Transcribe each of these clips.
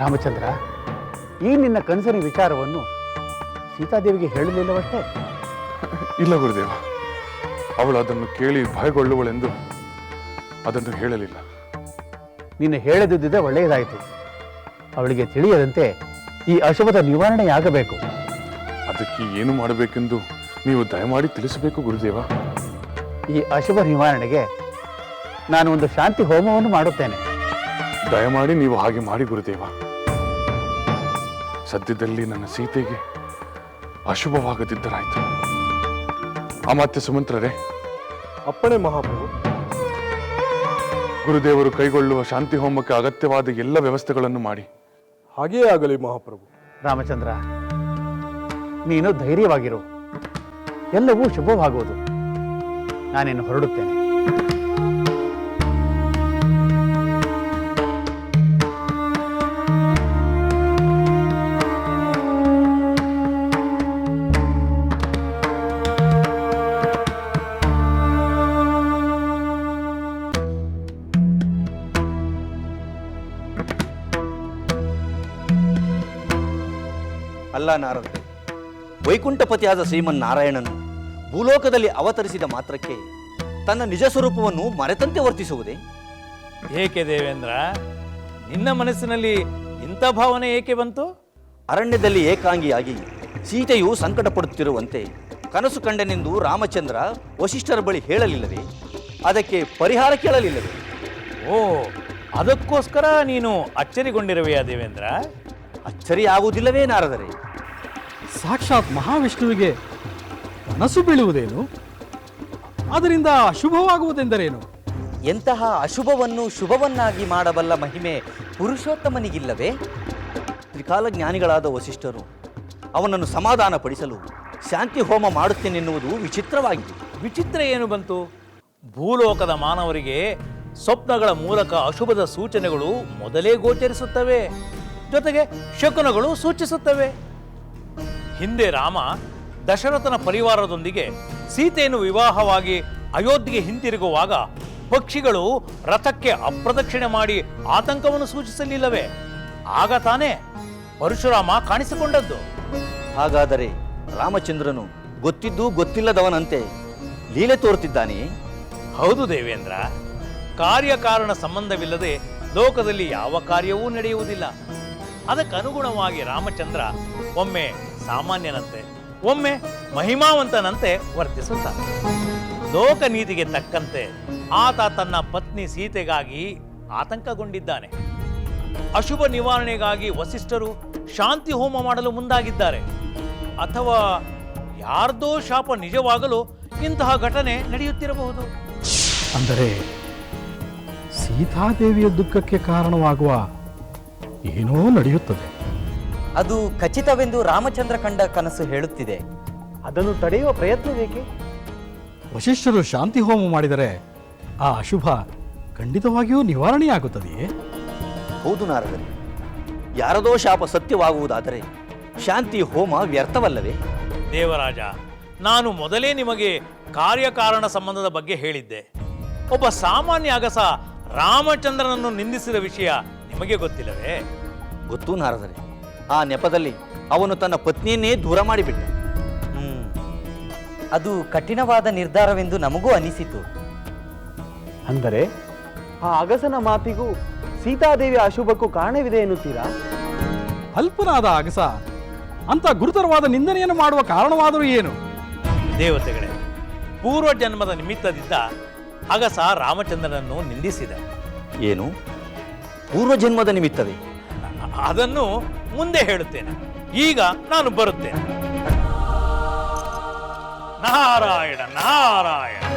ರಾಮಚಂದ್ರ ಈ ನಿನ್ನ ಕನಸಿನ ವಿಚಾರವನ್ನು ಸೀತಾದೇವಿಗೆ ಹೇಳಲಿಲ್ಲವಷ್ಟೇ? ಇಲ್ಲ ಗುರುದೇವ. ಅವಳು ಅದನ್ನು ಕೇಳಿ ಭಯಗೊಳ್ಳುವಳೆಂದು ಅದನ್ನು ಹೇಳಲಿಲ್ಲ. ನೀನು ಹೇಳದಿದ್ದರೆ ಒಳ್ಳೆಯದಾಯಿತು. ಅವಳಿಗೆ ತಿಳಿಯದಂತೆ ಈ ಅಶುಭದ ನಿವಾರಣೆಯಾಗಬೇಕು. ಅದಕ್ಕೆ ಏನು ಮಾಡಬೇಕೆಂದು ನೀವು ದಯಮಾಡಿ ತಿಳಿಸಬೇಕು ಗುರುದೇವ. ಈ ಅಶುಭ ನಿವಾರಣೆಗೆ ನಾನು ಒಂದು ಶಾಂತಿ ಹೋಮವನ್ನು ಮಾಡುತ್ತೇನೆ. ದಯಮಾಡಿ ನೀವು ಹಾಗೆ ಮಾಡಿ ಗುರುದೇವ. ಸದ್ಯದಲ್ಲಿ ನನ್ನ ಸೀತೆಗೆ ಅಶುಭವಾಗದಿದ್ದರಾಯ್ತು. ಅಮಾತ್ಯ ಸುಮಂತ್ರರೇ. ಅಪ್ಪಣೆ ಮಹಾಪ್ರಭು. ಗುರುದೇವರು ಕೈಗೊಳ್ಳುವ ಶಾಂತಿ ಹೋಮಕ್ಕೆ ಅಗತ್ಯವಾದ ಎಲ್ಲ ವ್ಯವಸ್ಥೆಗಳನ್ನು ಮಾಡಿ. ಹಾಗೆಯೇ ಆಗಲಿ ಮಹಾಪ್ರಭು. ರಾಮಚಂದ್ರ ನೀನು ಧೈರ್ಯವಾಗಿರು. ಎಲ್ಲವೂ ಶುಭವಾಗುವುದು ನಾನೇನು ಹೊರಡುತ್ತೇನೆ. ನಾರದರೆ ವೈಕುಂಠಪತಿಯಾದ ಶ್ರೀಮನ್ನಾರಾಯಣನು ಭೂಲೋಕದಲ್ಲಿ ಅವತರಿಸಿದ ಮಾತ್ರಕ್ಕೆ ತನ್ನ ನಿಜ ಸ್ವರೂಪವನ್ನು ಮರೆತಂತೆ ವರ್ತಿಸುವುದೇ? ಏಕೆ ದೇವೇಂದ್ರ? ನಿನ್ನ ಮನಸ್ಸಿನಲ್ಲಿ ಇಂಥ ಭಾವನೆ ಏಕೆ ಬಂತು? ಅರಣ್ಯದಲ್ಲಿ ಏಕಾಂಗಿಯಾಗಿ ಸೀತೆಯು ಸಂಕಟ ಪಡುತ್ತಿರುವಂತೆ ಕನಸು ಕಂಡನೆಂದು ರಾಮಚಂದ್ರ ವಶಿಷ್ಠರ ಬಳಿ ಹೇಳಲಿಲ್ಲವೇ? ಅದಕ್ಕೆ ಪರಿಹಾರ ಕೇಳಲಿಲ್ಲವೇ? ಓ ಅದಕ್ಕೋಸ್ಕರ ನೀನು ಅಚ್ಚರಿಗೊಂಡಿರುವೆಯಾ ದೇವೇಂದ್ರ? ಅಚ್ಚರಿಯಾಗುವುದಿಲ್ಲವೇ ನಾರದರೆ? ಸಾಕ್ಷಾತ್ ಮಹಾವಿಷ್ಣುವಿಗೆ ಮನಸ್ಸು ಬೀಳುವುದೇನು? ಅದರಿಂದ ಅಶುಭವಾಗುವುದೆಂದರೇನು? ಎಂತಹ ಅಶುಭವನ್ನು ಶುಭವನ್ನಾಗಿ ಮಾಡಬಲ್ಲ ಮಹಿಮೆ ಪುರುಷೋತ್ತಮನಿಗಿಲ್ಲವೇ? ತ್ರಿಕಾಲ ಜ್ಞಾನಿಗಳಾದ ವಸಿಷ್ಠರು ಅವನನ್ನು ಸಮಾಧಾನಪಡಿಸಲು ಶಾಂತಿ ಹೋಮ ಮಾಡುತ್ತೇನೆನ್ನುವುದು ವಿಚಿತ್ರವಾಗಿದೆ. ವಿಚಿತ್ರ ಏನು ಬಂತು? ಭೂಲೋಕದ ಮಾನವರಿಗೆ ಸ್ವಪ್ನಗಳ ಮೂಲಕ ಅಶುಭದ ಸೂಚನೆಗಳು ಮೊದಲೇ ಗೋಚರಿಸುತ್ತವೆ. ಜೊತೆಗೆ ಶಕುನಗಳು ಸೂಚಿಸುತ್ತವೆ. ಹಿಂದೆ ರಾಮ ದಶರಥನ ಪರಿವಾರದೊಂದಿಗೆ ಸೀತೆಯನ್ನು ವಿವಾಹವಾಗಿ ಅಯೋಧ್ಯೆಗೆ ಹಿಂತಿರುಗುವಾಗ ಪಕ್ಷಿಗಳು ರಥಕ್ಕೆ ಅಪ್ರದಕ್ಷಿಣೆ ಮಾಡಿ ಆತಂಕವನ್ನು ಸೂಚಿಸಲಿಲ್ಲವೇ? ಆಗ ತಾನೇ ಪರಶುರಾಮ ಕಾಣಿಸಿಕೊಂಡದ್ದು. ಹಾಗಾದರೆ ರಾಮಚಂದ್ರನು ಗೊತ್ತಿದ್ದು ಗೊತ್ತಿಲ್ಲದವನಂತೆ ಲೀಲೆ ತೋರುತ್ತಿದ್ದಾನೆ? ಹೌದು ದೇವೇಂದ್ರ. ಕಾರ್ಯಕಾರಣ ಸಂಬಂಧವಿಲ್ಲದೆ ಲೋಕದಲ್ಲಿ ಯಾವ ಕಾರ್ಯವೂ ನಡೆಯುವುದಿಲ್ಲ. ಅದಕ್ಕನುಗುಣವಾಗಿ ರಾಮಚಂದ್ರ ಒಮ್ಮೆ ಸಾಮಾನ್ಯನಂತೆ, ಒಮ್ಮೆ ಮಹಿಮಾವಂತನಂತೆ ವರ್ತಿಸುತ್ತಾನೆ. ಲೋಕ ನೀತಿಗೆ ತಕ್ಕಂತೆ ಆತ ತನ್ನ ಪತ್ನಿ ಸೀತೆಗಾಗಿ ಆತಂಕಗೊಂಡಿದ್ದಾನೆ. ಅಶುಭ ನಿವಾರಣೆಗಾಗಿ ವಸಿಷ್ಠರು ಶಾಂತಿ ಹೋಮ ಮಾಡಲು ಮುಂದಾಗಿದ್ದಾರೆ. ಅಥವಾ ಯಾರ್ದೋ ಶಾಪ ನಿಜವಾಗಲು ಇಂತಹ ಘಟನೆ ನಡೆಯುತ್ತಿರಬಹುದು. ಅಂದರೆ ಸೀತಾದೇವಿಯ ದುಃಖಕ್ಕೆ ಕಾರಣವಾಗುವ ಏನೋ ನಡೆಯುತ್ತದೆ. ಅದು ಖಚಿತವೆಂದು ರಾಮಚಂದ್ರ ಕಂಡ ಕನಸು ಹೇಳುತ್ತಿದೆ. ಅದನ್ನು ತಡೆಯುವ ಪ್ರಯತ್ನ ಬೇಕೆ ವಶಿಷ್ಠರು ಶಾಂತಿ ಹೋಮ ಮಾಡಿದರೆ ಆ ಅಶುಭ ಖಂಡಿತವಾಗಿಯೂ ನಿವಾರಣೆಯಾಗುತ್ತದೆಯೇ? ಹೌದು ನಾರದರೆ. ಯಾರದೋ ಶಾಪ ಸತ್ಯವಾಗುವುದಾದರೆ ಶಾಂತಿ ಹೋಮ ವ್ಯರ್ಥವಲ್ಲವೇ? ದೇವರಾಜ ನಾನು ಮೊದಲೇ ನಿಮಗೆ ಕಾರ್ಯಕಾರಣ ಸಂಬಂಧದ ಬಗ್ಗೆ ಹೇಳಿದ್ದೆ. ಒಬ್ಬ ಸಾಮಾನ್ಯ ಅಗಸ ರಾಮಚಂದ್ರನನ್ನು ನಿಂದಿಸಿದ ವಿಷಯ ನಿಮಗೆ ಗೊತ್ತಿಲ್ಲವೇ? ಗೊತ್ತು ನಾರದರೆ. ಆ ನೆಪದಲ್ಲಿ ಅವನು ತನ್ನ ಪತ್ನಿಯನ್ನೇ ದೂರ ಮಾಡಿಬಿಟ್ಟ. ಹ್ಮ್. ಅದು ಕಠಿಣವಾದ ನಿರ್ಧಾರವೆಂದು ನಮಗೂ ಅನಿಸಿತು. ಅಂದರೆ? ಆ ಅಗಸನ ಮಾತಿಗೂ ಸೀತಾದೇವಿ ಅಶುಭಕ್ಕೂ ಕಾರಣವಿದೆ ಎನ್ನುತ್ತೀರಾ? ಅಲ್ಪನಾದ ಅಗಸ ಅಂತ ಗುರುತರವಾದ ನಿಂದನೆಯನ್ನು ಮಾಡುವ ಕಾರಣವಾದರೂ ಏನು? ದೇವತೆಗಳೇ ಪೂರ್ವ ಜನ್ಮದ ನಿಮಿತ್ತದಿಂದ ಅಗಸ ರಾಮಚಂದ್ರನನ್ನು ನಿಂದಿಸಿದ. ಏನು? ಪೂರ್ವಜನ್ಮದ ನಿಮಿತ್ತವೇ? ಅ- ಅದನ್ನು ಮುಂದೆ ಹೇಳುತ್ತೇನೆ. ಈಗ ನಾನು ಬರುತ್ತೇನೆ. ನಾರಾಯಣ ನಾರಾಯಣ.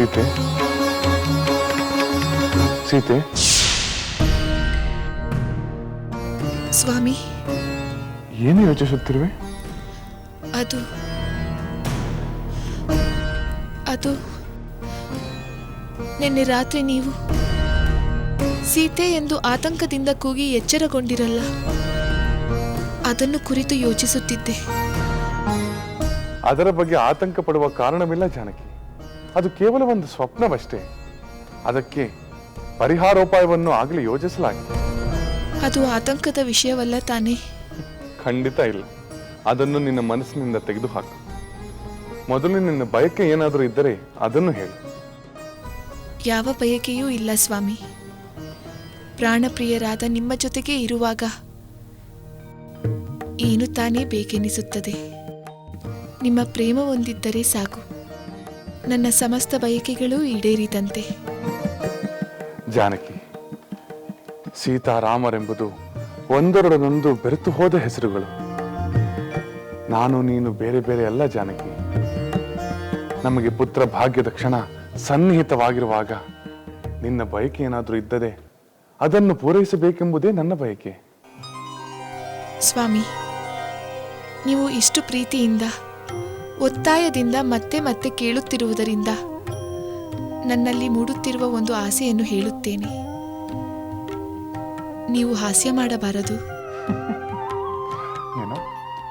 ಸೀತೆ. ಸೀತೆ. ಸ್ವಾಮಿ. ಏನು ಯೋಚಿಸುತ್ತಿರುವೆ? ಅದು. ಅದು. ನಿನ್ನೆ ರಾತ್ರಿ ನೀವು ಸೀತೆ ಎಂದು ಆತಂಕದಿಂದ ಕೂಗಿ ಎಚ್ಚರಗೊಂಡಿರಲ್ಲ ಅದನ್ನು ಕುರಿತು ಯೋಚಿಸುತ್ತಿದ್ದೆ. ಅದರ ಬಗ್ಗೆ ಆತಂಕ ಪಡುವ ಕಾರಣವಿಲ್ಲ ಜಾನಕಿ. ಅದು ಕೇವಲ ಒಂದು ಸ್ವಪ್ನವಷ್ಟೇ. ಅದಕ್ಕೆ ಪರಿಹಾರೋಪಾಯವನ್ನು ಆಗಲಿ ಯೋಜಿಸಲಾಗಿದೆ. ಅದು ಆತಂಕದ ವಿಷಯವಲ್ಲ ತಾನೇ. ಖಂಡಿತ ಇಲ್ಲ. ಅದನ್ನು ನಿನ್ನ ಮನಸ್ಸಿನಿಂದ ತೆಗೆದುಹಾಕು. ಮೊದಲು ನಿನ್ನ ಬಯಕೆ ಏನಾದರೂ ಇದ್ದರೆ ಅದನ್ನು ಹೇಳು. ಯಾವ ಬಯಕೆಯೂ ಇಲ್ಲ ಸ್ವಾಮಿ. ಪ್ರಾಣಪ್ರಿಯರಾದ ನಿಮ್ಮ ಜೊತೆಗೆ ಇರುವಾಗ ಏನು ತಾನೇ ಬೇಕೆನಿಸುತ್ತದೆ. ನಿಮ್ಮ ಪ್ರೇಮ ಹೊಂದಿದ್ದರೆ ಸಾಕು. ನನ್ನ ಸಮಸ್ತ ಬಯಕೆಗಳು ಈಡೇರಿದಂತೆ. ಜಾನಕಿ ಸೀತಾರಾಮರೆಂಬುದು ಒಂದರೊಡನೊಂದು ಬೆರೆತು ಹೋದ ಹೆಸರುಗಳು. ನಾನು ನೀನು ಬೇರೆ ಬೇರೆ ಅಲ್ಲ ಜಾನಕಿ. ನಮಗೆ ಪುತ್ರ ಭಾಗ್ಯದ ಕ್ಷಣ ಸನ್ನಿಹಿತವಾಗಿರುವಾಗ ನಿನ್ನ ಬಯಕೆ ಏನಾದರೂ ಇದ್ದದೆ ಅದನ್ನು ಪೂರೈಸಬೇಕೆಂಬುದೇ ನನ್ನ ಬಯಕೆ. ಸ್ವಾಮಿ ನೀವು ಇಷ್ಟು ಪ್ರೀತಿಯಿಂದ ಒತ್ತಾಯದಿಂದ ಮತ್ತೆ ಮತ್ತೆ ಕೇಳುತ್ತಿರುವುದರಿಂದ ನನ್ನಲ್ಲಿ ಮೂಡುತ್ತಿರುವ ಒಂದು ಆಸೆಯನ್ನು ಹೇಳುತ್ತೇನೆ. ನೀವು ಹಾಸ್ಯ ಮಾಡಬಾರದು.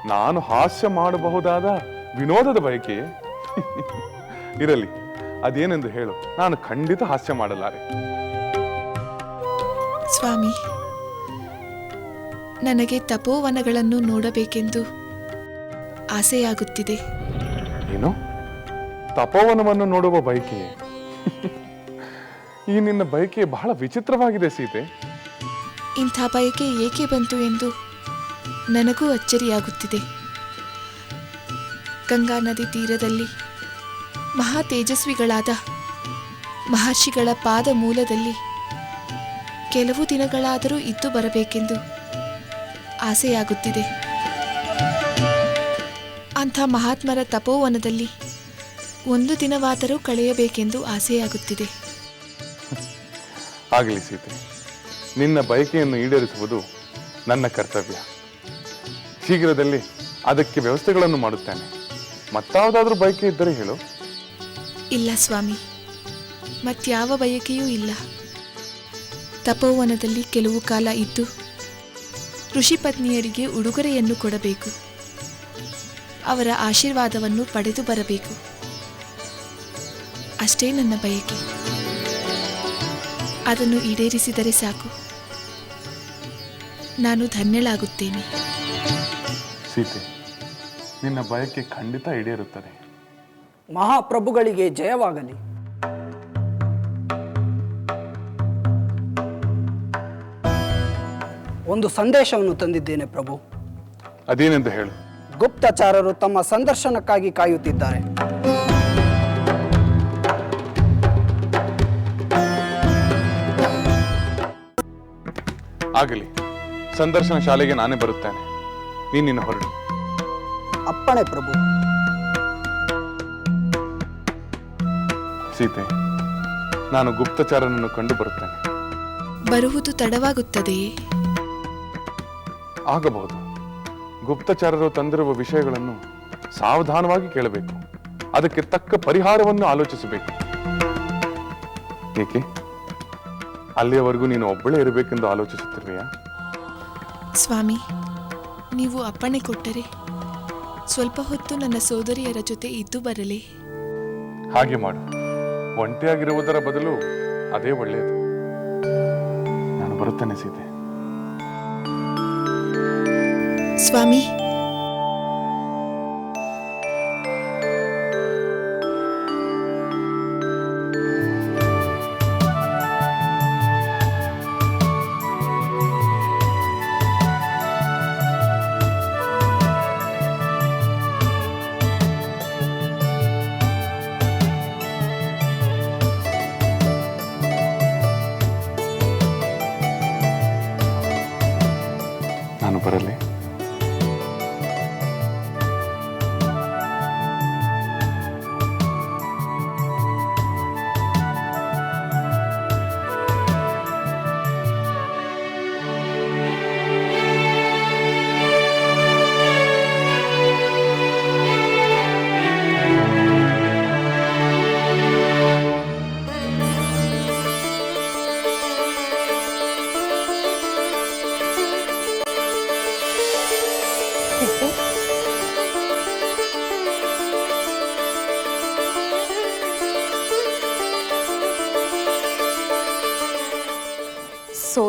ನಾನು ಹಾಸ್ಯ ಮಾಡಬಹುದಾದ ವಿನೋದದ ಬಯಕೆ? ಇರಲಿ ಅದೇನೆಂದು ಹೇಳು. ನಾನು ಖಂಡಿತ ಹಾಸ್ಯ ಮಾಡಲಾರೆ. ಸ್ವಾಮಿ ನನಗೆ ತಪೋವನಗಳನ್ನು ನೋಡಬೇಕೆಂದು ಆಸೆಯಾಗುತ್ತಿದೆ. ಏನು ತಪೋವನವನ್ನು ನೋಡುವ ಬಯಕೆ. ಈ ನಿನ್ನ ಬಯಕೆ ಬಹಳ ವಿಚಿತ್ರವಾಗಿದೆ ಸೀತೆ. ಇಂಥ ಬಯಕೆ ಏಕೆ ಬಂತು ಎಂದು ನನಗೂ ಅಚ್ಚರಿಯಾಗುತ್ತಿದೆ. ಗಂಗಾ ನದಿ ತೀರದಲ್ಲಿ ಮಹಾ ತೇಜಸ್ವಿಗಳಾದ ಮಹರ್ಷಿಗಳ ಪಾದ ಮೂಲದಲ್ಲಿ ಕೆಲವು ದಿನಗಳಾದರೂ ಇದ್ದು ಬರಬೇಕೆಂದು ಆಸೆಯಾಗುತ್ತಿದೆ. ಅಂಥ ಮಹಾತ್ಮರ ತಪೋವನದಲ್ಲಿ ಒಂದು ದಿನವಾದರೂ ಕಳೆಯಬೇಕೆಂದು ಆಸೆಯಾಗುತ್ತಿದೆ. ಆಗಲಿ ಸೀತೆ ನಿನ್ನ ಬಯಕೆಯನ್ನು ಈಡೇರಿಸುವುದು ನನ್ನ ಕರ್ತವ್ಯ. ಶೀಘ್ರದಲ್ಲಿ ಅದಕ್ಕೆ ವ್ಯವಸ್ಥೆಗಳನ್ನು ಮಾಡುತ್ತೇನೆ. ಮತ್ತಾವುದಾದ್ರೂ ಬಯಕೆ ಇದ್ದರೆ ಹೇಳು. ಇಲ್ಲ ಸ್ವಾಮಿ ಮತ್ಯಾವ ಬಯಕೆಯೂ ಇಲ್ಲ. ತಪೋವನದಲ್ಲಿ ಕೆಲವು ಕಾಲ ಇದ್ದು ಋಷಿ ಪತ್ನಿಯರಿಗೆ ಉಡುಗೊರೆಯನ್ನು ಕೊಡಬೇಕು. ಅವರ ಆಶೀರ್ವಾದವನ್ನು ಪಡೆದು ಬರಬೇಕು. ಅಷ್ಟೇ ನನ್ನ ಬಯಕೆ. ಅದನ್ನು ಈಡೇರಿಸಿದರೆ ಸಾಕು. ನಾನು ಧನ್ಯಳಾಗುತ್ತೇನೆ. ಸೀತೆ ನಿನ್ನ ಬಯಕೆ ಖಂಡಿತ ಈಡೇರುತ್ತದೆ. ಮಹಾಪ್ರಭುಗಳಿಗೆ ಜಯವಾಗಲಿ. ಒಂದು ಸಂದೇಶವನ್ನು ತಂದಿದ್ದೇನೆ ಪ್ರಭು. ಅದೇನೆಂದು ಹೇಳು. ಗುಪ್ತಚಾರರು ತಮ್ಮ ಸಂದರ್ಶನಕ್ಕಾಗಿ ಕಾಯುತ್ತಿದ್ದಾರೆ. ಆಗಲಿ ಸಂದರ್ಶನ ಶಾಲೆಗೆ ನಾನೇ ಬರುತ್ತೇನೆ. ನೀನಿನ್ನು ನಿನ್ನ ಹೊರಡು. ಅಪ್ಪಣೆ ಪ್ರಭು. ಸೀತೆ ನಾನು ಗುಪ್ತಚಾರನನ್ನು ಕಂಡು ಬರುತ್ತೇನೆ. ಬರುವುದು ತಡವಾಗುತ್ತದೆಯೇ? ಆಗಬಹುದು. ಗುಪ್ತಚಾರರು ತಂದಿರುವ ವಿಷಯಗಳನ್ನು ಸಾವಧಾನವಾಗಿ ಕೇಳಬೇಕು. ಅದಕ್ಕೆ ತಕ್ಕ ಪರಿಹಾರವನ್ನು ಆಲೋಚಿಸಬೇಕು. ಏಕೆ? ಅಲ್ಲಿಯವರೆಗೂ ನೀನು ಒಬ್ಬಳೇ ಇರಬೇಕೆಂದು ಆಲೋಚಿಸುತ್ತಿರುವೆಯಾ? ಸ್ವಾಮಿ ನೀವು ಅಪ್ಪಣೆ ಕೊಟ್ಟರೆ ಸ್ವಲ್ಪ ಹೊತ್ತು ನನ್ನ ಸೋದರಿಯರ ಜೊತೆ ಇದ್ದು ಬರಲಿ. ಹಾಗೆ ಮಾಡು. ಒಂಟಿಯಾಗಿರುವುದರ ಬದಲು ಅದೇ ಒಳ್ಳೆಯದು. ನಾನು ಬರುತ್ತೇನೆ ಸೀತೆ. ಸ್ವಾಮಿ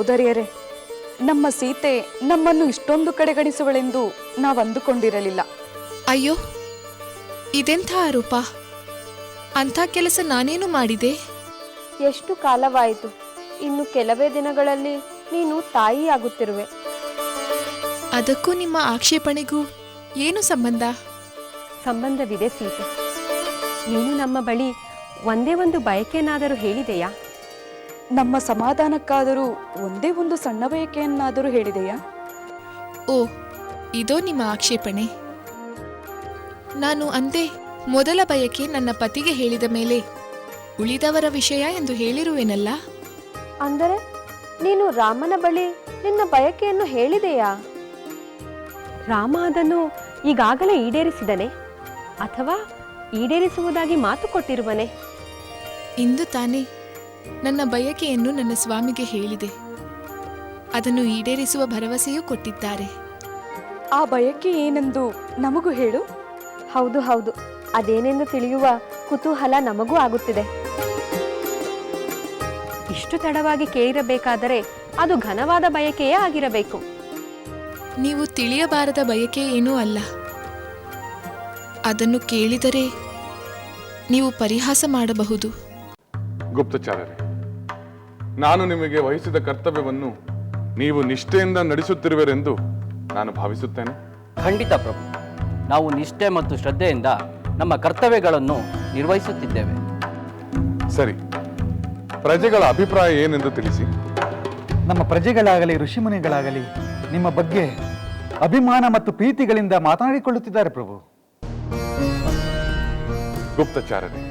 ಸೋದರಿಯರೇ ನಮ್ಮ ಸೀತೆ ನಮ್ಮನ್ನು ಇಷ್ಟೊಂದು ಕಡೆಗಣಿಸುವಳೆಂದು ನಾವು ಅಂದುಕೊಂಡಿರಲಿಲ್ಲ ಅಯ್ಯೋ ಇದೆಂಥ ಆರೋಪ ಅಂಥ ಕೆಲಸ ನಾನೇನು ಮಾಡಿದೆ? ಎಷ್ಟು ಕಾಲವಾಯಿತು ಇನ್ನು ಕೆಲವೇ ದಿನಗಳಲ್ಲಿ ನೀನು ತಾಯಿಯಾಗುತ್ತಿರುವೆ. ಅದಕ್ಕೂ ನಿಮ್ಮ ಆಕ್ಷೇಪಣೆಗೂ ಏನು ಸಂಬಂಧ? ಸಂಬಂಧವಿದೆ ಸೀತೆ. ನೀನು ನಮ್ಮ ಬಳಿ ಒಂದೇ ಒಂದು ಬಯಕೆನಾದರೂ ಹೇಳಿದೆಯಾ? ನಮ್ಮ ಸಮಾಧಾನಕ್ಕಾದರೂ ಒಂದೇ ಒಂದು ಸಣ್ಣ ಬಯಕೆಯನ್ನಾದರೂ ಹೇಳಿದೆಯಾ? ಓ ಇದೋ ನಿಮ್ಮ ಆಕ್ಷೇಪಣೆ. ನಾನು ಅಂದೇ ಮೊದಲ ಬಯಕೆ ನನ್ನ ಪತಿಗೆ ಹೇಳಿದ ಮೇಲೆ ಉಳಿದವರ ವಿಷಯ ಎಂದು ಹೇಳಿರುವೆನಲ್ಲ? ಅಂದರೆ ನೀನು ರಾಮನ ಬಳಿ ನಿನ್ನ ಬಯಕೆಯನ್ನು ಹೇಳಿದೆಯಾ? ರಾಮ ಅದನ್ನು ಈಗಾಗಲೇ ಈಡೇರಿಸಿದನೆ ಅಥವಾ ಈಡೇರಿಸುವುದಾಗಿ ಮಾತು ಕೊಟ್ಟಿರುವನೆ? ಇಂದು ತಾನೇ. ನನ್ನ ಬಯಕೆಯನ್ನು ನನ್ನ ಸ್ವಾಮಿಗೆ ಹೇಳಿದೆ. ಅದನ್ನು ಈಡೇರಿಸುವ ಭರವಸೆಯೂ ಕೊಟ್ಟಿದ್ದಾರೆ. ಆ ಬಯಕೆ ಏನೆಂದು ನಮಗೂ ಹೇಳು. ಹೌದು ಹೌದು. ಅದೇನೆಂದು ತಿಳಿಯುವ ಕುತೂಹಲ ನಮಗೂ ಆಗುತ್ತಿದೆ. ಇಷ್ಟು ತಡವಾಗಿ ಕೇಳಿರಬೇಕಾದರೆ ಅದು ಘನವಾದ ಬಯಕೆಯೇ ಆಗಿರಬೇಕು. ನೀವು ತಿಳಿಯಬಾರದ ಬಯಕೆ ಏನೂ ಅಲ್ಲ. ಅದನ್ನು ಕೇಳಿದರೆ ನೀವು ಪರಿಹಾಸ ಮಾಡಬಹುದು. ಗುಪ್ತಚಾರರೇ ನಾನು ನಿಮಗೆ ವಹಿಸಿದ ಕರ್ತವ್ಯವನ್ನು ನೀವು ನಿಷ್ಠೆಯಿಂದ ನಡೆಸುತ್ತಿರುವಿರೆಂದು ನಾನು ಭಾವಿಸುತ್ತೇನೆ. ಖಂಡಿತ ಪ್ರಭು. ನಾವು ನಿಷ್ಠೆ ಮತ್ತು ಶ್ರದ್ಧೆಯಿಂದ ನಮ್ಮ ಕರ್ತವ್ಯಗಳನ್ನು ನಿರ್ವಹಿಸುತ್ತಿದ್ದೇವೆ. ಸರಿ. ಪ್ರಜೆಗಳ ಅಭಿಪ್ರಾಯ ಏನೆಂದು ತಿಳಿಸಿ. ನಮ್ಮ ಪ್ರಜೆಗಳಾಗಲಿ ಋಷಿಮುನಿಗಳಾಗಲಿ ನಿಮ್ಮ ಬಗ್ಗೆ ಅಭಿಮಾನ ಮತ್ತು ಪ್ರೀತಿಗಳಿಂದ ಮಾತನಾಡಿಕೊಳ್ಳುತ್ತಿದ್ದಾರೆ ಪ್ರಭು. ಗುಪ್ತಚಾರರೇ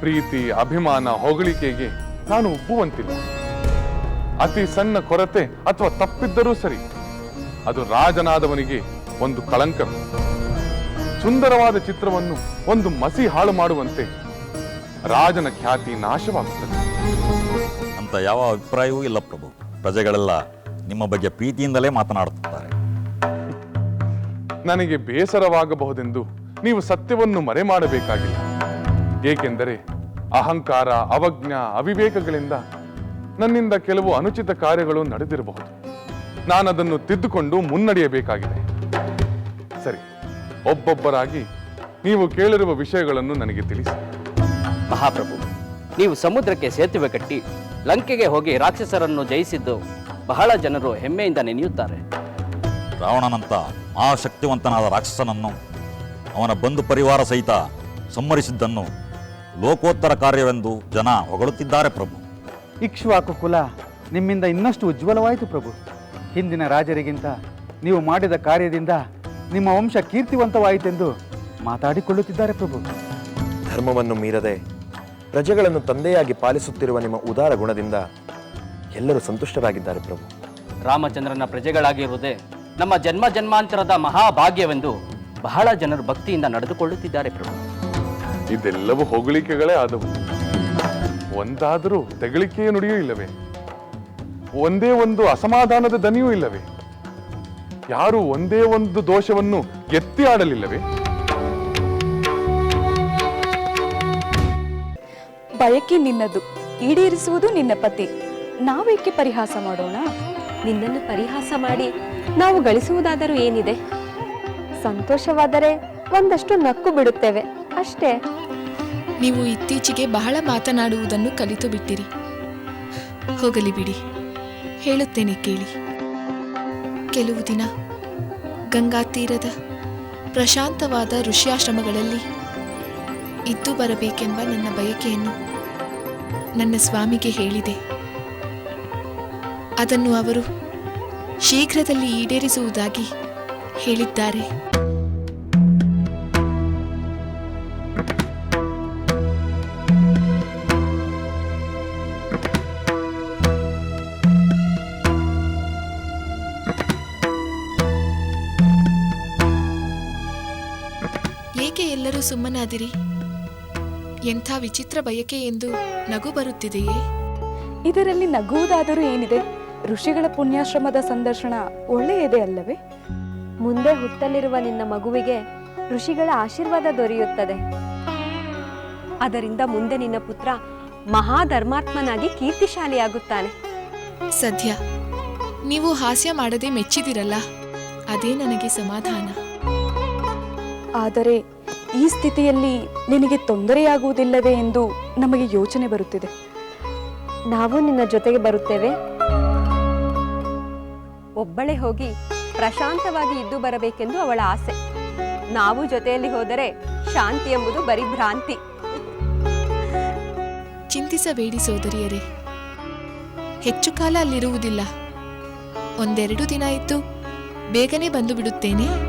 ಪ್ರೀತಿ ಅಭಿಮಾನ ಹೊಗಳಿಕೆಗೆ ನಾನು ಒಪ್ಪುವಂತಿಲ್ಲ ಅತಿ ಸಣ್ಣ ಕೊರತೆ ಅಥವಾ ತಪ್ಪಿದ್ದರೂ ಸರಿ ಅದು ರಾಜನಾದವನಿಗೆ ಒಂದು ಕಳಂಕ. ಸುಂದರವಾದ ಚಿತ್ರವನ್ನು ಒಂದು ಮಸಿ ಹಾಳು ಮಾಡುವಂತೆ ರಾಜನ ಖ್ಯಾತಿ ನಾಶವಾಗುತ್ತದೆ. ಅಂತ ಯಾವ ಅಭಿಪ್ರಾಯವೂ ಇಲ್ಲ ಪ್ರಭು. ಪ್ರಜೆಗಳೆಲ್ಲ ನಿಮ್ಮ ಬಗ್ಗೆ ಪ್ರೀತಿಯಿಂದಲೇ ಮಾತನಾಡುತ್ತಾರೆ ನನಗೆ ಬೇಸರವಾಗಬಹುದೆಂದು ನೀವು ಸತ್ಯವನ್ನು ಮರೆ ಮಾಡಬೇಕಾಗಿಲ್ಲ ಏಕೆಂದರೆ ಅಹಂಕಾರ ಅವಜ್ಞ ಅವಿವೇಕಗಳಿಂದ ನನ್ನಿಂದ ಕೆಲವು ಅನುಚಿತ ಕಾರ್ಯಗಳು ನಡೆದಿರಬಹುದು. ನಾನದನ್ನು ತಿದ್ದುಕೊಂಡು ಮುನ್ನಡೆಯಬೇಕಾಗಿದೆ. ಸರಿ ಒಬ್ಬೊಬ್ಬರಾಗಿ ನೀವು ಕೇಳಿರುವ ವಿಷಯಗಳನ್ನು ನನಗೆ ತಿಳಿಸಿ. ಮಹಾಪ್ರಭು ನೀವು ಸಮುದ್ರಕ್ಕೆ ಸೇತುವೆ ಕಟ್ಟಿ ಲಂಕೆಗೆ ಹೋಗಿ ರಾಕ್ಷಸರನ್ನು ಜಯಿಸಿದ್ದು ಬಹಳ ಜನರು ಹೆಮ್ಮೆಯಿಂದ ನೆನೆಯುತ್ತಾರೆ. ರಾವಣನಂತ ಆ ಶಕ್ತಿವಂತನಾದ ರಾಕ್ಷಸನನ್ನು ಅವನ ಬಂಧು ಪರಿವಾರ ಸಹಿತ ಸಂಹರಿಸಿದ್ದನ್ನು ಲೋಕೋತ್ತರ ಕಾರ್ಯವೆಂದು ಜನ ಹೊಗಳುತ್ತಿದ್ದಾರೆ ಪ್ರಭು. ಇಕ್ಷ್ವಾಕು ಕುಲ ನಿಮ್ಮಿಂದ ಇನ್ನಷ್ಟು ಉಜ್ವಲವಾಯಿತು ಪ್ರಭು. ಹಿಂದಿನ ರಾಜರಿಗಿಂತ ನೀವು ಮಾಡಿದ ಕಾರ್ಯದಿಂದ ನಿಮ್ಮ ವಂಶ ಕೀರ್ತಿವಂತವಾಯಿತೆಂದು ಮಾತಾಡಿಕೊಳ್ಳುತ್ತಿದ್ದಾರೆ ಪ್ರಭು. ಧರ್ಮವನ್ನು ಮೀರದೆ ಪ್ರಜೆಗಳನ್ನು ತಂದೆಯಾಗಿ ಪಾಲಿಸುತ್ತಿರುವ ನಿಮ್ಮ ಉದಾರ ಗುಣದಿಂದ ಎಲ್ಲರೂ ಸಂತುಷ್ಟರಾಗಿದ್ದಾರೆ ಪ್ರಭು. ರಾಮಚಂದ್ರನ ಪ್ರಜೆಗಳಾಗಿರುವುದೇ ನಮ್ಮ ಜನ್ಮ ಜನ್ಮಾಂತರದ ಮಹಾಭಾಗ್ಯವೆಂದು ಬಹಳ ಜನರು ಭಕ್ತಿಯಿಂದ ನಡೆದುಕೊಳ್ಳುತ್ತಿದ್ದಾರೆ ಪ್ರಭು. ಇದೆಲ್ಲವೂ ಹೊಗಳಿಕೆಗಳೇ ಆದವು. ಒಂದಾದರೂ ತೆಗಳಿಕೆಯ ನುಡಿಯೂ ಇಲ್ಲವೇ? ಒಂದೇ ಒಂದು ಅಸಮಾಧಾನದ ದನಿಯೂ ಇಲ್ಲವೇ? ಯಾರು ಒಂದೇ ಒಂದು ದೋಷವನ್ನು ಎತ್ತಿ ಆಡಲಿಲ್ಲವೇ? ಬಯಕೆ ನಿನ್ನದು ಈಡೇರಿಸುವುದು ನಿನ್ನ ಪತಿ. ನಾವೇಕೆ ಪರಿಹಾಸ ಮಾಡೋಣ? ನಿನ್ನನ್ನು ಪರಿಹಾಸ ಮಾಡಿ ನಾವು ಗಳಿಸುವುದಾದರೂ ಏನಿದೆ? ಸಂತೋಷವಾದರೆ ಒಂದಷ್ಟು ನಕ್ಕು ಬಿಡುತ್ತೇವೆ ಅಷ್ಟೇ. ನೀವು ಇತ್ತೀಚೆಗೆ ಬಹಳ ಮಾತನಾಡುವುದನ್ನು ಕಲಿತು ಬಿಟ್ಟಿರಿ ಹೋಗಲಿ ಬಿಡಿ. ಹೇಳುತ್ತೇನೆ ಕೇಳಿ. ಕೆಲವು ದಿನ ಗಂಗಾ ತೀರದ ಪ್ರಶಾಂತವಾದ ಋಷ್ಯಾಶ್ರಮಗಳಲ್ಲಿ ಇದ್ದು ಬರಬೇಕೆಂಬ ನನ್ನ ಬಯಕೆಯನ್ನು ನನ್ನ ಸ್ವಾಮಿಗೆ ಹೇಳಿದೆ. ಅದನ್ನು ಅವರು ಶೀಘ್ರದಲ್ಲಿ ಈಡೇರಿಸುವುದಾಗಿ ಹೇಳಿದ್ದಾರೆ. ಸುಮ್ಮನಾದಿರಿ ಎಂಥ ವಿಚಿತ್ರ ಬಯಕೆ ಎಂದು ನಗು ಬರುತ್ತಿದೆಯೇ? ಇದರಲ್ಲಿ ನಗುವುದಾದರೂ ಏನಿದೆ? ಋಷಿಗಳ ಪುಣ್ಯಾಶ್ರಮದ ಸಂದರ್ಶನ ಒಳ್ಳೆಯದೇ ಅಲ್ಲವೇ? ಮುಂದೆ ಹುಟ್ಟಲಿರುವ ನಿನ್ನ ಮಗುವಿಗೆ ಋಷಿಗಳ ಆಶೀರ್ವಾದ ದೊರೆಯುತ್ತದೆ. ಅದರಿಂದ ಮುಂದೆ ನಿನ್ನ ಪುತ್ರ ಮಹಾಧರ್ಮಾತ್ಮನಾಗಿ ಕೀರ್ತಿಶಾಲಿಯಾಗುತ್ತಾನೆ. ಸದ್ಯ ನೀವು ಹಾಸ್ಯ ಮಾಡದೆ ಮೆಚ್ಚಿದಿರಲ್ಲ. ಅದೇ ನನಗೆ ಸಮಾಧಾನ. ಆದರೆ ಈ ಸ್ಥಿತಿಯಲ್ಲಿ ನಿನಗೆ ತೊಂದರೆಯಾಗುವುದಿಲ್ಲವೇ ಎಂದು ನಮಗೆ ಯೋಚನೆ ಬರುತ್ತಿದೆ. ನಾವು ನಿನ್ನ ಜೊತೆಗೆ ಬರುತ್ತೇವೆ. ಒಬ್ಬಳೆ ಹೋಗಿ ಪ್ರಶಾಂತವಾಗಿ ಇದ್ದು ಬರಬೇಕೆಂದು ಅವಳ ಆಸೆ. ನಾವು ಜೊತೆಯಲ್ಲಿ ಹೋದರೆ ಶಾಂತಿ ಎಂಬುದು ಬರೀ ಭ್ರಾಂತಿ. ಚಿಂತಿಸಬೇಡಿ ಸೋದರಿಯರೇ. ಹೆಚ್ಚು ಕಾಲ ಅಲ್ಲಿರುವುದಿಲ್ಲ. ಒಂದೆರಡು ದಿನ ಇತ್ತು ಬೇಗನೆ ಬಂದು ಬಿಡುತ್ತೇನೆ.